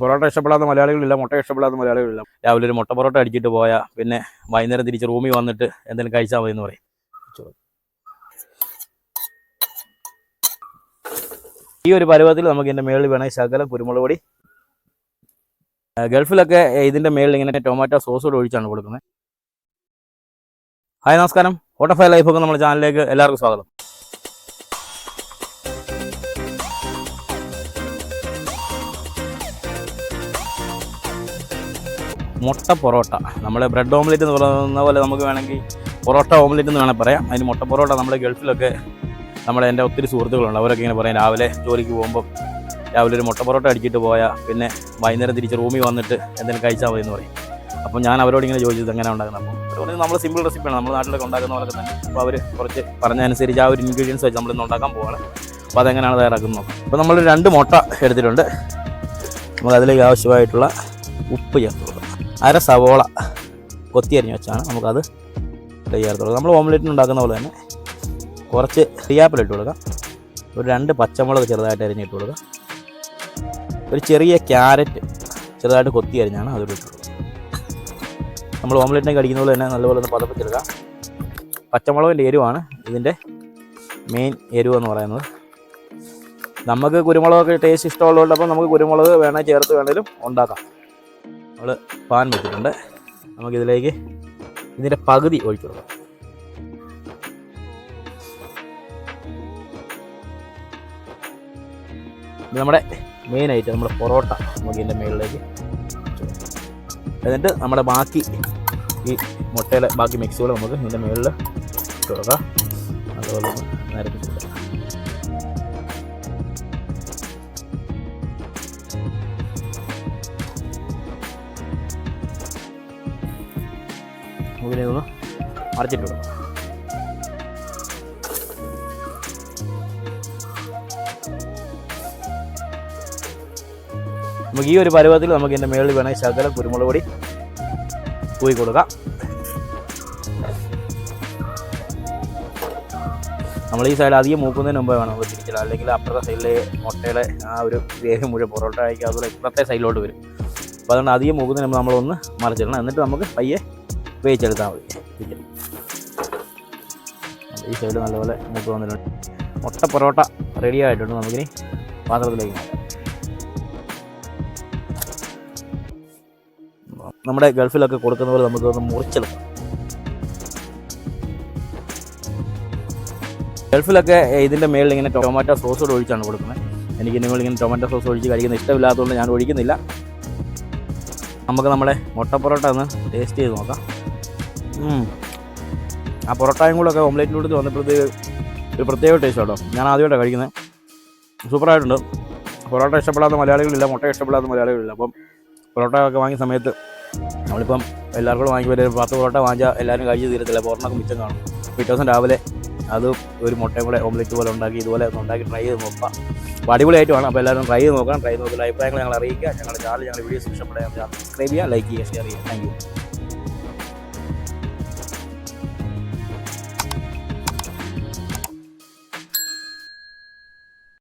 പൊറോട്ട ഇഷ്ടപ്പെടാത്ത മലയാളികളില്ല മുട്ട ഇഷ്ടപ്പെടാത്ത മലയാളികളില്ല. രാവിലെ ഒരു മുട്ട പൊറോട്ട അടിച്ചിട്ട് പോയാൽ പിന്നെ വൈകുന്നേരം തിരിച്ച് റൂമിൽ വന്നിട്ട് എന്തെങ്കിലും കഴിച്ചാൽ മതി എന്ന് പറയും ഈ ഒരു പരുവത്തിൽ നമുക്ക് ഇതിന്റെ മേളിൽ വേണമെങ്കിൽ ശകലം കുരുമുളക് പൊടി. ഗൾഫിലൊക്കെ ഇതിന്റെ മേളിൽ ഇങ്ങനെ ടൊമാറ്റോ സോസ് കൂടെ ഒഴിച്ചാണ് കൊടുക്കുന്നത്. ഹായ് നമസ്കാരം. ഓട്ടോഫൈ ലൈഫൊക്കെ നമ്മുടെ ചാനലിലേക്ക് എല്ലാവർക്കും സ്വാഗതം. മുട്ട പൊറോട്ട. നമ്മൾ ബ്രെഡ് ഓംലെറ്റ് എന്ന് പറയുന്ന പോലെ നമുക്ക് വേണമെങ്കിൽ പൊറോട്ട ഓംലെറ്റ് എന്ന് വേണമെങ്കിൽ പറയാം. അതിന് മുട്ട പൊറോട്ട നമ്മുടെ ഗൾഫിലൊക്കെ നമ്മുടെ എന്റെ ഒത്തിരി സുഹൃത്തുക്കളുണ്ട്. അവരൊക്കെ ഇങ്ങനെ പറയും രാവിലെ ജോലിക്ക് പോകുമ്പോൾ രാവിലെ ഒരു മുട്ട പൊറോട്ട അടിച്ചിട്ട് പോയാൽ പിന്നെ വൈകുന്നേരം തിരിച്ച് റൂമിൽ വന്നിട്ട് എന്തെങ്കിലും കഴിച്ചാൽ മതി എന്ന് പറയും. അപ്പോൾ ഞാൻ അവരോട് ഇങ്ങനെ ചോദിച്ചത് എങ്ങനെ ഉണ്ടാക്കുന്നത്? അപ്പോൾ അവർ നമ്മൾ സിമ്പിൾ റെസിപ്പിയാണ് നമ്മുടെ നാട്ടിലൊക്കെ ഉണ്ടാക്കുന്ന പോലെ തന്നെ. അപ്പോൾ അവർ കുറച്ച് പറഞ്ഞതനുസരിച്ച് ആ ഒരു ഇൻഗ്രീഡിയൻസ് വെച്ച് നമ്മൾ ഇന്ന് ഉണ്ടാക്കാൻ പോവാണ്. അപ്പോൾ അതെങ്ങനെയാണ് തയ്യാറാക്കുന്നത് അപ്പോൾ നമ്മൾ രണ്ട് മുട്ട എടുത്തിട്ടുണ്ട്. നമ്മൾ അതിലേക്ക് ആവശ്യമായിട്ടുള്ള ഉപ്പ് ചേർത്ത് കൊടുക്കാം. അര സവോള കൊത്തി അരിഞ്ഞ് വെച്ചാണ് നമുക്കത് ചേർത്ത് കൊടുക്കാം നമ്മൾ ഓംലെറ്റിന് ഉണ്ടാക്കുന്ന പോലെ തന്നെ കുറച്ച് റിയാപ്പിൽ ഇട്ട് കൊടുക്കാം. ഒരു രണ്ട് പച്ചമുളക് ചെറുതായിട്ട് അരിഞ്ഞിട്ട് കൊടുക്കുക ഒരു ചെറിയ ക്യാരറ്റ് ചെറുതായിട്ട് കൊത്തി അരിഞ്ഞാണ് അതിൽ ഇട്ട് കൊടുക്കുക. നമ്മൾ ഓംലെറ്റിനെ കടിക്കുന്ന പോലെ തന്നെ നല്ലപോലെ ഒന്ന് പതപ്പിച്ചെടുക്കാം. പച്ചമുളകിന്റെ എരിവാണ് ഇതിന്റെ മെയിൻ എരിവ് എന്ന് പറയുന്നത്. നമുക്ക് കുരുമുളകൊക്കെ ടേസ്റ്റ് ഇഷ്ടമുള്ളതുകൊണ്ട് അപ്പം നമുക്ക് കുരുമുളക് വേണേൽ ചേർത്ത് വേണേലും ഉണ്ടാക്കാം. നമ്മൾ പാൻ വെച്ചിട്ടുണ്ട്. നമുക്കിതിലേക്ക് ഇതിന്റെ പകുതി ഒഴിച്ചു നമ്മുടെ മെയിൻ ഐറ്റം നമ്മുടെ പൊറോട്ട നമുക്ക് ഇതിന്റെ മുകളിലേക്ക് എന്നിട്ട് നമ്മുടെ ബാക്കി ഈ മുട്ടയിലെ ബാക്കി മിക്സുകൾ നമുക്ക് ഇതിന്റെ മുകളിൽ ഇട്ട് കൊടുക്കാം. അതുപോലെ നമുക്കിനെ ഒന്ന് മറിച്ചിട്ട് കൊടുക്കാം നമുക്ക് ഈ ഒരു പരുവത്തിൽ നമുക്ക് ഇതിന്റെ മേളിൽ വേണമെങ്കിൽ ശകല കുരുമുളക് പൊടി തൂയി കൊടുക്കാം. നമ്മൾ ഈ സൈഡ് അധികം മൂക്കുന്നതിന് മുമ്പേ വേണം നമ്മൾ തിരിച്ചില്ല അല്ലെങ്കിൽ അപ്പുറത്തെ സൈഡിലെ മുട്ടയുടെ ആ ഒരു ഗ്രേവി മുഴുവൻ പൊറോട്ട കഴിക്കുക അതുപോലെ ഇപ്പുറത്തെ സൈഡിലോട്ട് വരും. അപ്പോൾ അതുകൊണ്ട് അധികം മൂക്കുന്നതിന് മുമ്പ് നമ്മളൊന്ന് മറിച്ചിടണം. എന്നിട്ട് നമുക്ക് പയ്യെ വേവിച്ചെടുത്താൽ മതി ഈ സൈഡ് നല്ലപോലെ മൂത്ത് വന്നിട്ടുണ്ട്. മുട്ട പൊറോട്ട റെഡി ആയിട്ടുണ്ട് നമുക്കിനി പാത്രത്തിലേക്ക്. നമ്മുടെ ഗൾഫിലൊക്കെ കൊടുക്കുന്ന പോലെ നമുക്ക് ഒന്ന് മുറിച്ചെടുക്കാം. ഗൾഫിലൊക്കെ ഇതിന്റെ മേളിൽ ഇങ്ങനെ ടൊമാറ്റോ സോസ് കൂടെ ഒഴിച്ചാണ് കൊടുക്കുന്നത്. എനിക്ക് ഇങ്ങനെ ടൊമാറ്റോ സോസ് ഒഴിച്ച് കഴിക്കുന്ന ഇഷ്ടമില്ലാത്തതുകൊണ്ട് ഞാൻ ഒഴിക്കുന്നില്ല. നമുക്ക് നമ്മുടെ മുട്ട പൊറോട്ട ഒന്ന് ടേസ്റ്റ് ചെയ്ത് നോക്കാം. ആ പൊറോട്ടയും കൂടെ ഒക്കെ ഓംലേറ്റിന്റെ കൂടെ വന്നപ്പോഴത്തേക്ക് ഒരു പ്രത്യേക ടേസ്റ്റ് കേട്ടോ ഞാൻ ആദ്യമായിട്ടാണ് കഴിക്കുന്നത് സൂപ്പറായിട്ടുണ്ട് പൊറോട്ട ഇഷ്ടപ്പെടാത്ത മലയാളികളില്ല മുട്ട ഇഷ്ടപ്പെടാത്ത മലയാളികളില്ല. അപ്പം പൊറോട്ട ഒക്കെ വാങ്ങിയ സമയത്ത് നമ്മളിപ്പം എല്ലാവർക്കും വാങ്ങിക്കുമ്പോൾ ഒരു പത്ത് പൊറോട്ട വാങ്ങിച്ചാൽ എല്ലാവരും കഴിച്ച് തീരത്തില്ല. പൊറോട്ടൊക്കെ മിച്ചം കാണും. പിറ്റേ ദിവസം രാവിലെ അത് ഒരു മുട്ടയും കൂടെ ഓംലെറ്റ് പോലെ ഉണ്ടാക്കി ഇതുപോലെ ഉണ്ടാക്കി ട്രൈ ചെയ്ത് നോക്കാം. അപ്പോൾ വേണം അപ്പോൾ എല്ലാവരും ട്രൈ ചെയ്ത് നോക്കാം ട്രൈ ചെയ്ത് നോക്കി അഭിപ്രായങ്ങൾ ഞങ്ങൾ അറിയിക്കുക. ഞങ്ങളുടെ ചാനൽ ഞങ്ങളുടെ വീഡിയോസ് ഇഷ്ടപ്പെടുക സബ്സ്ക്രൈബ് ചെയ്യുക ലൈക്ക് ചെയ്യുക ഷെയർ ചെയ്യുക. താങ്ക്